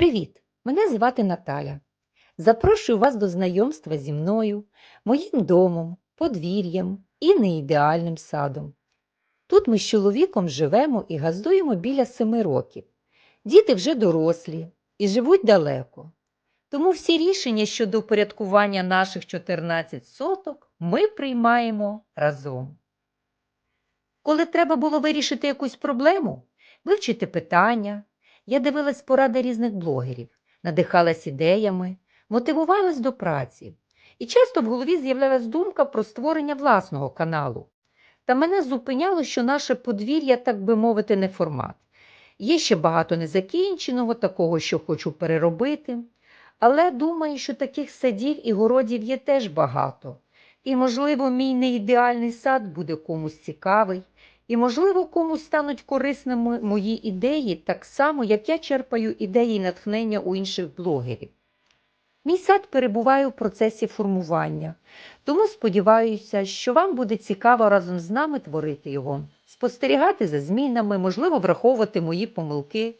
Привіт! Мене звати Наталя. Запрошую вас до знайомства зі мною, моїм домом, подвір'ям і неідеальним садом. Тут ми з чоловіком живемо і газдуємо біля семи років. Діти вже дорослі і живуть далеко. Тому всі рішення щодо упорядкування наших 14 соток ми приймаємо разом. Коли треба було вирішити якусь проблему, вивчити питання, я дивилась поради різних блогерів, надихалась ідеями, мотивувалась до праці. І часто в голові з'являлась думка про створення власного каналу. Та мене зупиняло, що наше подвір'я, так би мовити, не формат. Є ще багато незакінченого, такого, що хочу переробити. Але думаю, що таких садів і городів є теж багато. І, можливо, мій неідеальний сад буде комусь цікавий, і, можливо, комусь стануть корисними мої ідеї, так само, як я черпаю ідеї натхнення у інших блогерів. Мій сад перебуває у процесі формування, тому сподіваюся, що вам буде цікаво разом з нами творити його, спостерігати за змінами, можливо, враховувати мої помилки.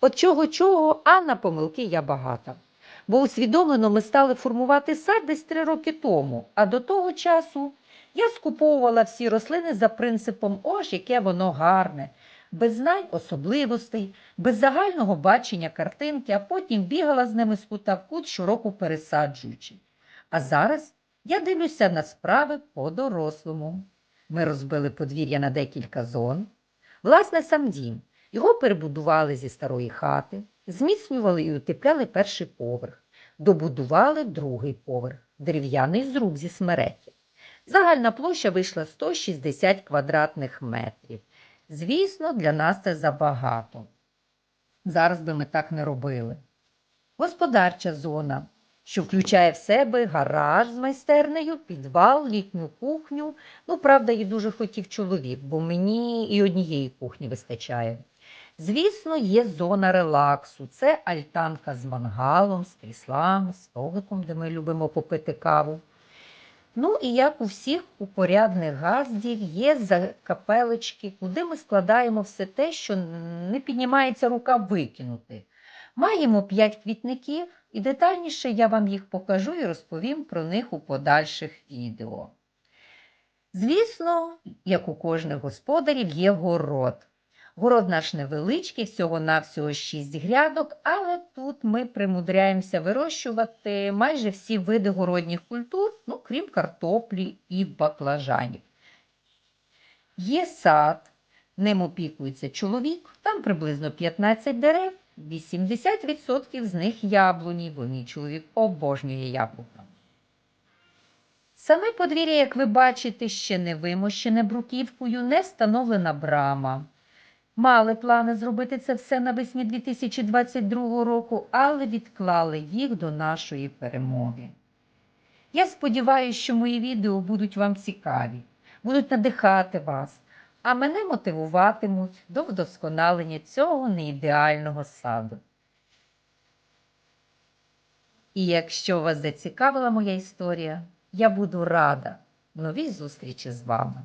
От чого чого, а на помилки я багата. Бо усвідомлено ми стали формувати сад десь три роки тому, а до того часу я скуповувала всі рослини за принципом ось яке воно гарне, без знань особливостей, без загального бачення картинки, а потім бігала з ними з кута в кут, щороку пересаджуючи. А зараз я дивлюся на справи по-дорослому. Ми розбили подвір'я на декілька зон. Власне, сам дім. Його перебудували зі старої хати, зміцнювали і утепляли перший поверх, добудували другий поверх, дерев'яний зруб зі смереки. Загальна площа вийшла 160 квадратних метрів. Звісно, для нас це забагато. Зараз би ми так не робили. Господарча зона, що включає в себе гараж з майстернею, підвал, літню кухню. Ну, правда, її дуже хотів чоловік, бо мені і однієї кухні вистачає. Звісно, є зона релаксу. Це альтанка з мангалом, з кріслами, столиком, де ми любимо попити каву. Ну і як у всіх упорядних газдів є закапелечки, куди ми складаємо все те, що не піднімається рука викинути. Маємо п'ять квітників, і детальніше я вам їх покажу і розповім про них у подальших відео. Звісно, як у кожних господарів, є город. Город наш невеличкий, всього-навсього 6 грядок, але тут ми примудряємося вирощувати майже всі види городніх культур, ну, крім картоплі і баклажанів. Є сад, ним опікується чоловік, там приблизно 15 дерев, 80% з них яблуні, бо мій чоловік обожнює яблука. Саме подвір'я, як ви бачите, ще не вимощене бруківкою, не встановлена брама. Мали плани зробити це все навесні 2022 року, але відклали їх до нашої перемоги. Я сподіваюся, що мої відео будуть вам цікаві, будуть надихати вас, а мене мотивуватимуть до вдосконалення цього неідеального саду. І якщо вас зацікавила моя історія, я буду рада в новій зустрічі з вами.